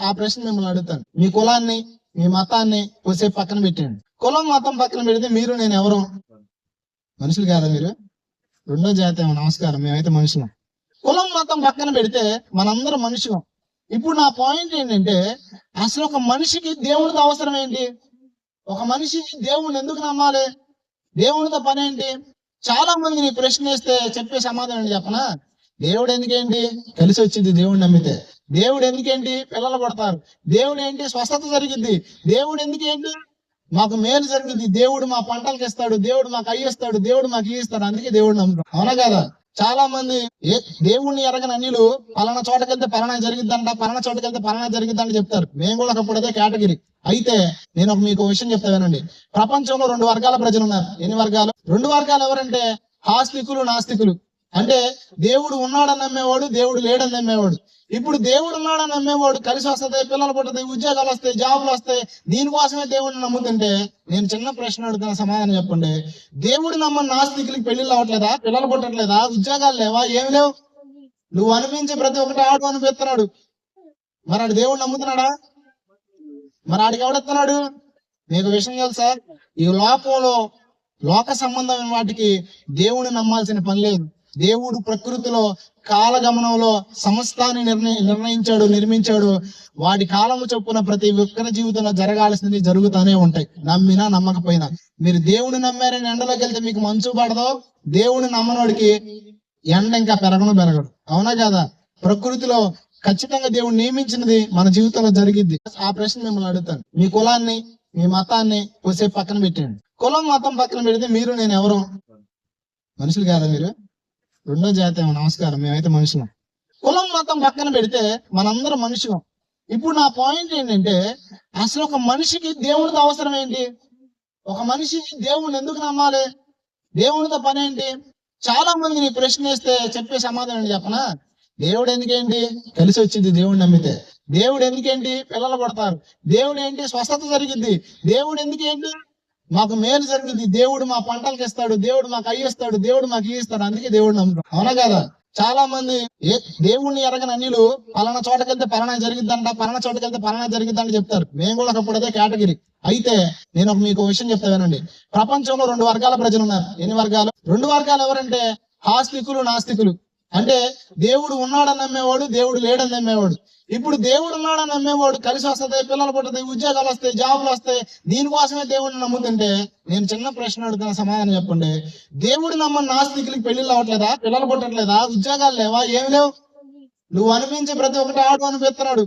ఆ ప్రశ్న మిమ్మల్ని అడుగుతాను. మీ కులాన్ని మీ మతాన్ని కొద్దిసేపు పక్కన పెట్టండి కులం మతం పక్కన పెడితే మీరు నేను ఎవరు? మనుషులు కాదా మీరు? రెండో జాతి నమస్కారం. మేమైతే మనుషులం. కులం మతం పక్కన పెడితే మనందరం మనుషులం. ఇప్పుడు నా పాయింట్ ఏంటంటే అసలు ఒక మనిషికి దేవుడితో అవసరం ఏంటి? ఒక మనిషి దేవుడిని ఎందుకు నమ్మాలి? దేవునితో పని ఏంటి? చాలా మంది నీ ప్రశ్న వేస్తే చెప్పే సమాధానం చెప్పనా? దేవుడు ఎందుకేంటి? కలిసి వచ్చింది దేవుడు నమ్మితే. దేవుడు ఎందుకేంటి? పిల్లలు పడతారు. దేవుడు ఏంటి? స్వస్థత జరిగింది. దేవుడు ఎందుకేంటి? మాకు మేలు జరిగింది. దేవుడు మా పంటలకు ఇస్తాడు. దేవుడు మాకు అయ్యిస్తాడు దేవుడు మాకు ఇస్తాడు. అందుకే దేవుడు నమ్ముతాడు. అవునా కదా? చాలా మంది దేవుణ్ణి ఎరగని అన్నిలు పలానా చోటకెళ్తే పలానా జరిగిద్దంట పలానా చోటకెళ్తే పలానా జరిగిద్దంట చెప్తారు. మేము కూడా ఒకప్పుడు అదే కేటగిరీ. అయితే నేను ఒక మీకు విషయం చెప్తా వినండి. ప్రపంచంలో రెండు వర్గాల ప్రజలు ఉన్నారు. ఎన్ని వర్గాలు? రెండు వర్గాలు ఎవరంటే ఆస్తికులు నాస్తికులు. అంటే దేవుడు ఉన్నాడని నమ్మేవాడు దేవుడు లేడని నమ్మేవాడు. ఇప్పుడు దేవుడు ఉన్నాడని నమ్మేవాడు కలిసి వస్తుంది పిల్లలు పుట్టది ఉద్యోగాలు వస్తాయి జాబులు వస్తాయి. దీనికోసమే దేవుడిని నమ్ముతుంటే నేను చిన్న ప్రశ్న అడుగుతున్న సమాధానం చెప్పండి. దేవుడు నమ్మని నాస్తికులకి పెళ్ళిళ్ళు అవ్వట్లేదా పిల్లలు పుట్టట్లేదా ఉద్యోగాలు లేవా ఏమి లేవు? నువ్వు అనిపించే ప్రతి ఒక్కటి ఆడు అనిపిస్తున్నాడు మరి ఆడు దేవుడు నమ్ముతున్నాడా? మరి ఆడికి ఎవడెత్తున్నాడు మీకు విషయం తెలుసా? ఈ లోకంలో లోక సంబంధమైన వాటికి దేవుని నమ్మాల్సిన పని లేదు. దేవుడు ప్రకృతిలో కాలగమనంలో సమస్తాన్ని నిర్ణయి నిర్ణయించాడు నిర్మించాడు. వాడి కాలము చొప్పున ప్రతి ఒక్కరి జీవితంలో జరగాల్సింది జరుగుతానే ఉంటాయి. నమ్మినా నమ్మకపోయినా. మీరు దేవుని నమ్మారని ఎండలోకి వెళ్తే మీకు మంచు పడదు. దేవుని నమ్మనోడికి ఎండ ఇంకా పెరగను పెరగడు. అవునా కదా? ప్రకృతిలో ఖచ్చితంగా దేవుడు నియమించినది మన జీవితంలో జరిగిద్ది. ఆ ప్రశ్న మిమ్మల్ని అడుగుతాను. మీ కులాన్ని మీ మతాన్ని కొసేపు పక్కన పెట్టండి కులం మతం పక్కన పెడితే మీరు నేను ఎవరు? మనుషులు కాదా మీరు? రెండో జాతి నమస్కారం. మేమైతే మనుషులం. కులం మతం పక్కన పెడితే మనందరం మనుషులం. ఇప్పుడు నా పాయింట్ ఏంటంటే అసలు ఒక మనిషికి దేవుడితో అవసరం ఏంటి? ఒక మనిషి దేవుడిని ఎందుకు నమ్మాలి? దేవునితో పని ఏంటి? చాలా మంది నీ ప్రశ్న వేస్తే చెప్పే సమాధానం ఏంటి చెప్పనా? దేవుడు ఎందుకేంటి? కలిసి వచ్చింది దేవుడు నమ్మితే. దేవుడు ఎందుకేంటి? పిల్లలు పడతారు. దేవుడు ఏంటి? స్వస్థత జరిగింది దేవుడు ఎందుకేంటి? మాకు మేలు జరిగింది. దేవుడు మా పంటలకు ఇస్తాడు దేవుడు మాకు అయ్యిస్తాడు దేవుడు మాకు ఇస్తాడు అందుకే దేవుడు నమ్ముతాం అవునా కదా? చాలా మంది ఏ దేవుణ్ణి ఎరగని అన్నిలు పలానా చోటకెళ్తే పలానా జరిగిద్దంట పలానా చోటకెళ్తే పలానా జరిగిద్దంట చెప్తారు. మేము కూడా ఒకప్పుడు అదే కేటగిరీ. అయితే నేను ఒక మీకు విషయం చెప్తా వినండి. ప్రపంచంలో రెండు వర్గాల ప్రజలు ఉన్నారు. ఎన్ని వర్గాలు? రెండు వర్గాలు ఎవరంటే ఆస్తికులు నాస్తికులు. అంటే దేవుడు ఉన్నాడని నమ్మేవాడు దేవుడు లేడని నమ్మేవాడు. ఇప్పుడు దేవుడు ఉన్నాడని నమ్మేవాడు కలిసి వస్తుంది పిల్లలు పుట్టది ఉద్యోగాలు వస్తాయి జాబులు వస్తాయి దీనికోసమే దేవుడిని నమ్ముతుంటే నేను చిన్న ప్రశ్న అడుగుతున్న సమాధానం చెప్పండి. దేవుడు నమ్మని నాస్తికులకి పెళ్ళిళ్ళు అవ్వట్లేదా పిల్లలు పుట్టట్లేదా ఉద్యోగాలు లేవా ఏమి లేవు? నువ్వు అనిపించే ప్రతి ఒక్కటి ఆడు అనిపిస్తున్నాడు